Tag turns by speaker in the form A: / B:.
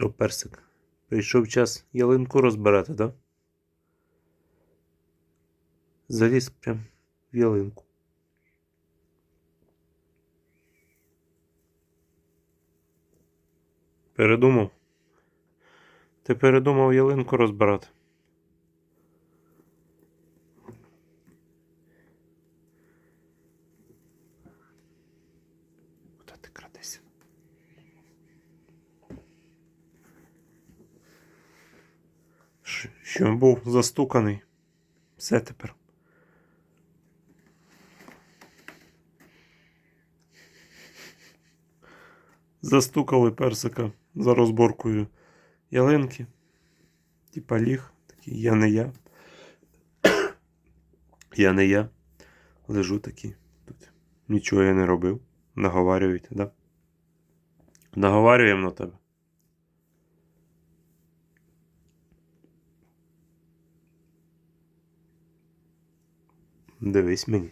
A: Що, персик? Прийшов час ялинку розбирати, да? Заліз прям в ялинку. Передумав? Ти передумав ялинку розбирати? Щ- Що був застуканий. Все тепер. Застукали персика за розборкою ялинки. Типа ліг. Такий я не я. Я не я. Лежу такий. Тут нічого я не робив. Наговарюєте, да? Наговарюємо на тебе. Дивись мені.